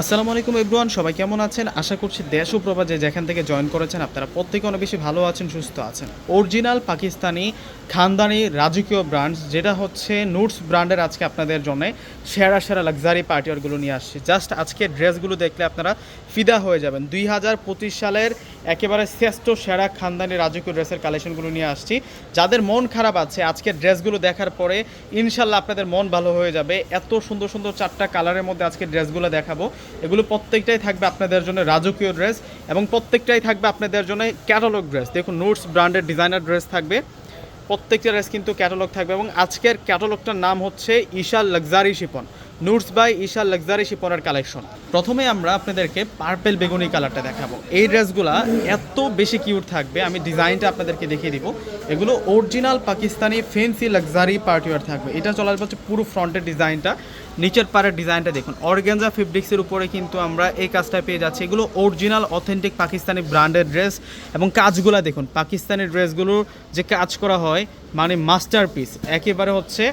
আসসালামু আলাইকুম এভরিওয়ান, সবাই কেমন আছেন? আশা করছি দেশ ও প্রবাজে যেখান থেকে জয়েন করেছেন আপনারা প্রত্যেকে অনেক বেশি ভালো আছেন, সুস্থ আছেন। অরিজিনাল পাকিস্তানি খানদানি রাজকীয় ব্র্যান্ড যেটা হচ্ছে নুটস ব্র্যান্ডের আজকে আপনাদের জন্য সেরা সেরা লাক্সারি পার্টিওয়ারগুলো নিয়ে আসছি। জাস্ট আজকে ড্রেসগুলো দেখলে আপনারা ফিদা হয়ে যাবেন। দুই হাজার পঁচিশ সালের একেবারে শ্রেষ্ঠ সেরা খানদানি রাজকীয় ড্রেসের কালেকশনগুলো নিয়ে আসছি। যাদের মন খারাপ আছে, আজকে ড্রেসগুলো দেখার পরে ইনশাল্লাহ আপনাদের মন ভালো হয়ে যাবে। এত সুন্দর সুন্দর চারটা কালারের মধ্যে আজকে ড্রেসগুলো দেখাবো। এগুলো প্রত্যেকটাই থাকবে আপনাদের জন্য রাজকীয় ড্রেস এবং প্রত্যেকটাই থাকবে আপনাদের জন্য ক্যাটালগ ড্রেস দেখুন নোটস ব্র্যান্ডের ডিজাইনার ড্রেস থাকবে। প্রত্যেকটা ড্রেস কিন্তু ক্যাটালগ থাকবে এবং আজকের ক্যাটালগটার নাম হচ্ছে Eshal luxury chiffon notes by Eshal luxury শিপনের collection প্রথমে আমরা আপনাদেরকে পার্পেল বেগুনি কালারটা দেখাবো। এই ড্রেসগুলা এত বেশি কিউট থাকবে, আমি ডিজাইনটা আপনাদেরকে দেখিয়ে দিব। এগুলো original Pakistani fancy luxury party wear থাকবে। এটা চলে আসবে হচ্ছে পুরো ফ্রন্টের ডিজাইনটা, নিচের পাড়ের ডিজাইনটা দেখুন। অর্গেনজা ফেব্রিক্সের উপরে কিন্তু আমরা এই কাজটা পেয়ে যাচ্ছি। এগুলো অরিজিনাল অথেন্টিক পাকিস্তানি ব্র্যান্ডের ড্রেস এবং কাজগুলো দেখুন, পাকিস্তানি ড্রেসগুলো যে কাজ করা হয় মানে মাস্টারপিস একেবারে হচ্ছে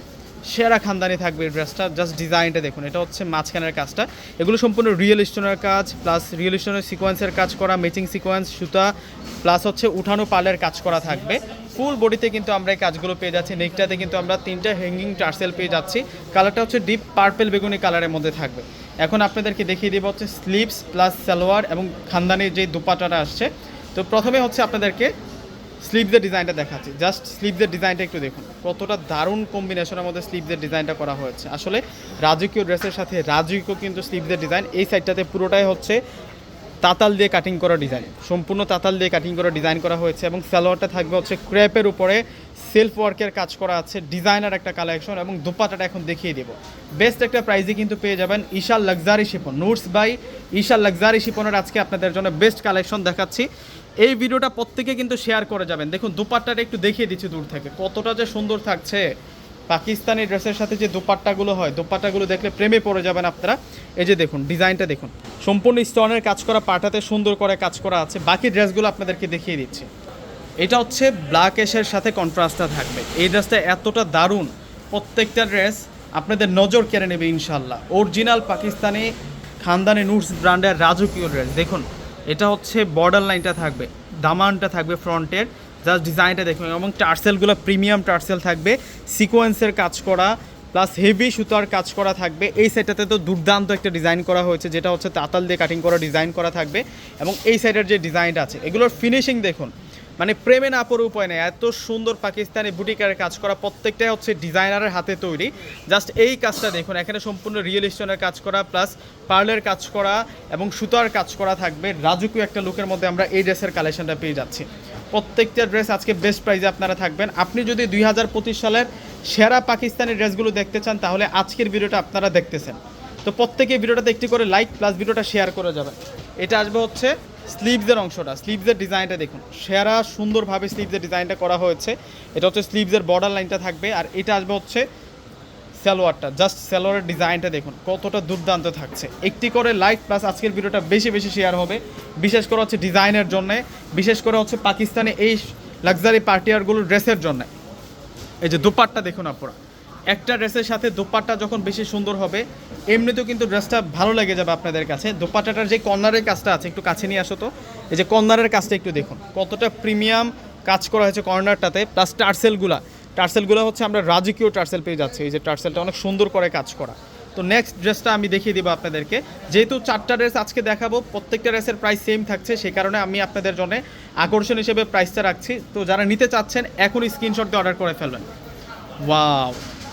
সেরা খানদানি থাকবে এই ড্রেসটা জাস্ট ডিজাইনটা দেখুন, এটা হচ্ছে মাঝখানের কাজটা। এগুলো সম্পূর্ণ রিয়েল স্টোনের কাজ প্লাস রিয়েল স্টোনের সিকোয়েন্সের কাজ করা ম্যাচিং সিকোয়েন্স সুতা প্লাস হচ্ছে উঠানো পালের কাজ করা থাকবে। ফুল বডিতে কিন্তু আমরা এই কাজগুলো পেয়ে যাচ্ছি। নেকটাতে কিন্তু আমরা তিনটা হ্যাঙ্গিং টার্সেল পেয়ে যাচ্ছি। কালারটা হচ্ছে ডিপ পার্পেল বেগুনি কালারের মধ্যে থাকবে। এখন আপনাদেরকে দেখিয়ে দেবো হচ্ছে স্লিপস প্লাস সালোয়ার এবং খানদানির যে দুপাটাটা আসছে। তো প্রথমে হচ্ছে আপনাদেরকে স্লিভসের ডিজাইনটা দেখাচ্ছি। জাস্ট স্লিভসের ডিজাইনটা একটু দেখুন। কতটা দারুণ কম্বিনেশনের মধ্যে স্লিভসের ডিজাইনটা করা হয়েছে। আসলে রাজকীয় ড্রেসের সাথে রাজকীয় কিন্তু স্লিভসের ডিজাইন এই সাইডটাতে পুরোটাই হচ্ছে তাতাল দিয়ে কাটিং করা ডিজাইন সম্পূর্ণ তাতাল দিয়ে কাটিং করা ডিজাইন করা হয়েছে এবং সালোয়ারটা থাকবে হচ্ছে ক্র্যাপের উপরে। সেলফ ওয়ার্কের কাজ করা আছে ডিজাইনার একটা কালেকশন এবং দুপাটাটা এখন দেখিয়ে দেবো। বেস্ট একটা প্রাইজে কিন্তু পেয়ে যাবেন Eshal luxury chiffon. Notes by Eshal luxury শিপনের আজকে আপনাদের জন্য বেস্ট কালেকশন দেখাচ্ছি। এই ভিডিওটা প্রত্যেকে কিন্তু শেয়ার করে যাবেন। দেখুন, দুপাট্টাটা একটু দেখিয়ে দিচ্ছি দূর থেকে। কতটা যে সুন্দর থাকছে। পাকিস্তানি ড্রেসের সাথে যে দোপাট্টাগুলো হয়, দোপাট্টাগুলো দেখলে প্রেমে পড়ে যাবেন আপনারা। এই যে দেখুন, ডিজাইনটা দেখুন। সম্পূর্ণ স্টোনের কাজ করা, পাটাতে সুন্দর করে কাজ করা আছে। বাকি ড্রেসগুলো আপনাদেরকে দেখিয়ে দিচ্ছি। এটা হচ্ছে ব্ল্যাক এসের সাথে কন্ট্রাস্টটা থাকবে। এই ড্রেসটা এতটা দারুণ। প্রত্যেকটা ড্রেস আপনাদের নজর কেড়ে নেবে ইনশাল্লাহ অরিজিনাল পাকিস্তানি খানদানি নুটস ব্র্যান্ডের রাজকীয় ড্রেস। দেখুন এটা হচ্ছে বর্ডার লাইনটা থাকবে, দামানটা থাকবে ফ্রন্টের জাস্ট ডিজাইনটা দেখুন, এবং টার্সেলগুলো প্রিমিয়াম টার্সেল থাকবে সিকোয়েন্সের কাজ করা প্লাস হেভি সুতার কাজ করা থাকবে, এই সাইডটাতে তো দুর্দান্ত একটা ডিজাইন করা হয়েছে, যেটা হচ্ছে তাতাল দিয়ে কাটিং করা ডিজাইন করা থাকবে, এবং এই সাইডের যে ডিজাইনটা আছে, এগুলোর ফিনিশিং দেখুন মানে প্রেমে না পড়ে উপায় নেই। এত সুন্দর পাকিস্তানি বুটিকারের কাজ করা, প্রত্যেকটাই হচ্ছে ডিজাইনারের হাতে তৈরি। জাস্ট এই কাজটা দেখুন, এখানে সম্পূর্ণ রিয়েল স্টোনের কাজ করা, প্লাস পার্লের কাজ করা এবং সুতার কাজ করা থাকবে। রাজকীয় একটা লুকের মধ্যে আমরা এই ড্রেসের কালেকশনটা পেয়ে যাচ্ছি। প্রত্যেকটা ড্রেস আজকে বেস্ট প্রাইজে আপনারা থাকবেন। আপনি যদি দুই হাজার পঁচিশ সালের সেরা পাকিস্তানি ড্রেসগুলো দেখতে চান, তাহলে আজকের ভিডিওটা আপনারা দেখতেছেন। তো প্রত্যেকে ভিডিওটাতে একটি করে লাইক প্লাস ভিডিওটা শেয়ার করে যাবেন। এটা আসবে হচ্ছে স্লিভসের অংশটা, স্লিভসের ডিজাইনটা দেখুন। সেরা, সুন্দরভাবে স্লিভসের ডিজাইনটা করা হয়েছে। এটা হচ্ছে স্লিভসের বর্ডার লাইনটা থাকবে আর এটা আসবে হচ্ছে সালোয়ারটা। জাস্ট সালোয়ারের ডিজাইনটা দেখুন, কতটা দুর্দান্ত থাকছে। একটি করে লাইক প্লাস আজকের ভিডিওটা বেশি বেশি শেয়ার হবে। বিশেষ করে হচ্ছে ডিজাইনের জন্যে, বিশেষ করে হচ্ছে পাকিস্তানে এই লাক্সারি পার্টিয়ারগুলোর ড্রেসের জন্য। এই যে দুপাট্টা দেখুন আপনারা। একটা ড্রেসের সাথে দোপাট্টা যখন বেশি সুন্দর হবে, এমনিতেও কিন্তু ড্রেসটা ভালো লেগে যাবে আপনাদের কাছে। দোপাট্টাটার যে কর্নারের কাজটা আছে, একটু কাছে নিয়ে আসো তো। এই যে কর্নারের কাজটা একটু দেখুন। কতটা প্রিমিয়াম কাজ করা হয়েছে কর্নারটাতে, প্লাস টার্সেলগুলা। টার্সেলগুলো হচ্ছে আমরা রাজকীয় টার্সেল পেয়ে যাচ্ছি। এই যে টার্সেলটা অনেক সুন্দর করে কাজ করা। তো নেক্সট ড্রেসটা আমি দেখিয়ে দিব আপনাদেরকে। যেহেতু চারটা ড্রেস আজকে দেখাবো, প্রত্যেকটা ড্রেসের প্রাইস সেম থাকছে সেই কারণে আমি আপনাদের জন্য আকর্ষণ হিসেবে প্রাইসটা রাখছি। তো যারা নিতে চাচ্ছেন, এখনই স্ক্রিনশট দিয়ে অর্ডার করে ফেলবেন। ওয়াও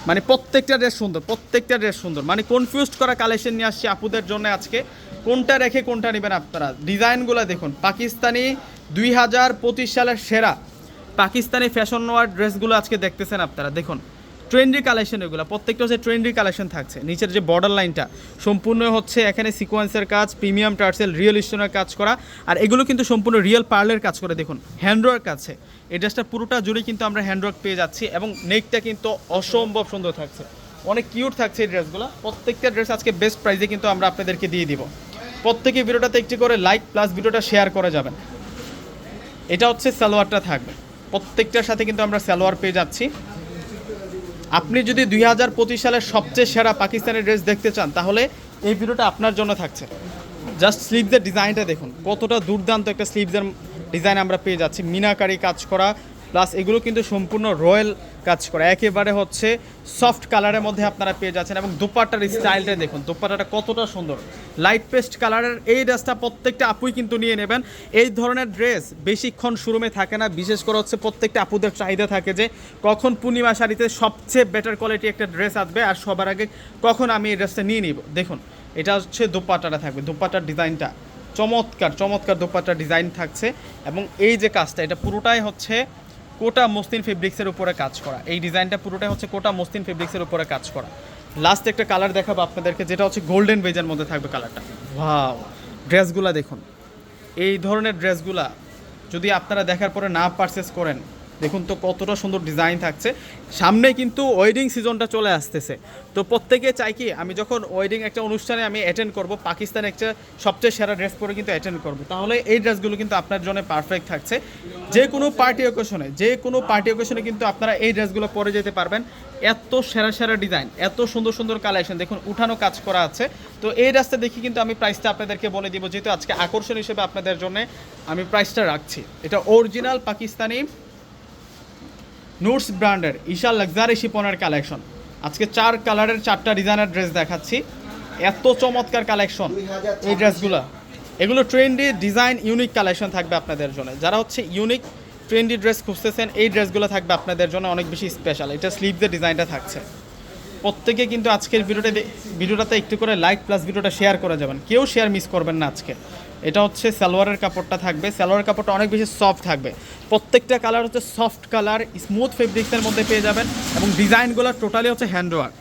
মানে প্রত্যেকটা ড্রেস সুন্দর, প্রত্যেকটা ড্রেস সুন্দর। মানে কনফিউজড করা কালেকশন নিয়ে আসছি আপুদের জন্য আজকে। কোনটা রেখে কোনটা নেবেন আপনারা? ডিজাইনগুলো দেখুন। পাকিস্তানি দুই হাজার পঁচিশ সালের সেরা। পাকিস্তানি ফ্যাশন নোয়ার ড্রেসগুলো আজকে দেখতেছেন আপনারা। দেখুন ট্রেন্ডি কালেকশন এগুলো, প্রত্যেকটা হচ্ছে ট্রেন্ডি কালেকশন থাকছে। নিচের যে বর্ডার লাইনটা সম্পূর্ণ হচ্ছে এখানে সিকোয়েন্সের কাজ প্রিমিয়াম টার্সেল রিয়েল স্টোনের কাজ করা, আর এগুলো কিন্তু সম্পূর্ণ রিয়েল পার্লের কাজ করে। দেখুন হ্যান্ডওয়ার্ক আছে। এই ড্রেসটা পুরোটা জুড়ে কিন্তু আমরা হ্যান্ডওয়ার্ক পেয়ে যাচ্ছি এবং নেকটা কিন্তু অসম্ভব সুন্দর থাকছে। অনেক কিউট থাকছে এই ড্রেসগুলো প্রত্যেকটা ড্রেস আজকে বেস্ট প্রাইসে কিন্তু আমরা আপনাদেরকে দিয়ে দিব। প্রত্যেকে ভিডিওটাতে একটি করে লাইক প্লাস ভিডিওটা শেয়ার করে যাবেন। এটা হচ্ছে সালোয়ারটা থাকবে। প্রত্যেকটার সাথে কিন্তু আমরা সালোয়ার পেয়ে যাচ্ছি। আপনি যদি দুই হাজার পঁচিশ সালের সবচেয়ে সেরা পাকিস্তানি ড্রেস দেখতে চান, তাহলে এই ভিডিওটা আপনার জন্য থাকছে। জাস্ট স্লিপদের ডিজাইনটা দেখুন, কতটা দুর্দান্ত একটা স্লিপদের ডিজাইন আমরা পেয়ে যাচ্ছি। মিনাকারি কাজ করা প্লাস এগুলো কিন্তু সম্পূর্ণ রয়্যাল কাজ করা। একেবারে হচ্ছে সফট কালারের মধ্যে আপনারা পেয়ে যাচ্ছেন এবং দোপাট্টার স্টাইলটা দেখুন, দোপাট্টাটা কতটা সুন্দর। লাইট পেস্ট কালারের এই ড্রেসটা প্রত্যেকটা আপুই কিন্তু নিয়ে নেবেন। এই ধরনের ড্রেস বেশিক্ষণ শোরুমে থাকে না, বিশেষ করে হচ্ছে প্রত্যেকটা আপুদের চাহিদা থাকে যে কখন পূর্ণিমা শাড়িতে সবচেয়ে বেটার কোয়ালিটি একটা ড্রেস আসবে আর সবার আগে কখন আমি এই ড্রেসটা নিয়ে নিব। দেখুন, এটা হচ্ছে দোপাট্টাটা থাকবে, দোপাট্টার ডিজাইনটা। চমৎকার চমৎকার দোপাট্টার ডিজাইন থাকছে এবং এই যে কাজটা, এটা পুরোটাই হচ্ছে কোটা মসলিন ফেব্রিক্সের উপরে কাজ করা। এই ডিজাইনটা পুরোটাই হচ্ছে কোটা মসলিন ফেব্রিক্সের উপরে কাজ করা। লাস্ট একটা কালার দেখাবো আপনাদেরকে, যেটা হচ্ছে গোল্ডেন বেজের মধ্যে থাকবে কালারটা ওয়াও ড্রেসগুলা দেখুন। এই ধরনের ড্রেসগুলা যদি আপনারা দেখার পরে না পারচেস করেন দেখুন তো কতটা সুন্দর ডিজাইন থাকছে। সামনে কিন্তু ওয়েডিং সিজনটা চলে আসতেছে। তো প্রত্যেকে চাই কি, আমি যখন ওয়েডিং একটা অনুষ্ঠানে আমি অ্যাটেন্ড করব, পাকিস্তানে একটা সবচেয়ে সেরা ড্রেস পরে কিন্তু অ্যাটেন্ড করব। তাহলে এই ড্রেসগুলো কিন্তু আপনার জন্য পারফেক্ট থাকছে। যে কোনো পার্টি অকেশনে যে কোনো পার্টি অকেশনে কিন্তু আপনারা এই ড্রেসগুলো পরে যেতে পারবেন। এত সেরা সেরা ডিজাইন এত সুন্দর সুন্দর কালেকশন দেখুন উঠানো কাজ করা আছে। তো এই রাস্তা দেখি কিন্তু আমি প্রাইসটা আপনাদেরকে বলে দিব, যেহেতু আজকে আকর্ষণ হিসেবে আপনাদের জন্য আমি প্রাইসটা রাখছি। এটা অরিজিনাল পাকিস্তানি নুটস ব্র্যান্ডের ঈশা লাক্সারি শিপনের কালেকশন আজকে চার কালারের চারটা ডিজাইনের ড্রেস দেখাচ্ছি। এত চমৎকার কালেকশন এই ড্রেসগুলো এগুলো ট্রেন্ডি ডিজাইন ইউনিক কালেকশন থাকবে আপনাদের জন্য। যারা হচ্ছে ইউনিক ট্রেন্ডি ড্রেস খুঁজতেছেন, এই ড্রেসগুলো থাকবে আপনাদের জন্য অনেক বেশি স্পেশাল এটা স্লিভসের ডিজাইনটা থাকছে। প্রত্যেকে কিন্তু আজকের ভিডিওটা ভিডিওটাতে একটু করে লাইক প্লাস ভিডিওটা শেয়ার করে যাবেন। কেউ শেয়ার মিস করবেন না আজকে। এটা হচ্ছে সালোয়ারের কাপড়টা থাকবে। সালোয়ারের কাপড়টা অনেক বেশি সফট থাকবে। প্রত্যেকটা কালার হচ্ছে সফট কালার স্মুথ ফেব্রিক্সের মধ্যে পেয়ে যাবেন এবং ডিজাইনগুলো টোটালি হচ্ছে হ্যান্ডওয়ার্ক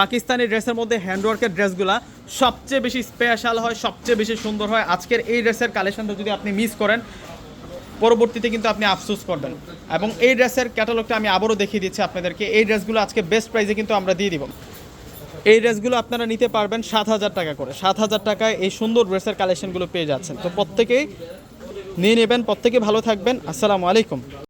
পাকিস্তানি ড্রেসের মধ্যে হ্যান্ডওয়ার্কের ড্রেসগুলো সবচেয়ে বেশি স্পেশাল হয়, সবচেয়ে বেশি সুন্দর হয়। আজকের এই ড্রেসের কালেকশনটা যদি আপনি মিস করেন, পরবর্তীতে কিন্তু আপনি আফসোস করবেন। এবং এই ড্রেসের ক্যাটালগটা আমি আবারও দেখিয়ে দিচ্ছি আপনাদেরকে। এই ড্রেসগুলো আজকে বেস্ট প্রাইসে কিন্তু আমরা দিয়ে দিব। এই ড্রেসগুলো আপনারা নিতে পারবেন সাত হাজার টাকা করে। সাত হাজার টাকায় এই সুন্দর ড্রেসের কালেকশনগুলো পেয়ে যাচ্ছেন। তো প্রত্যেকেই নিয়ে নেবেন, প্রত্যেকে ভালো থাকবেন। আসসালামু আলাইকুম।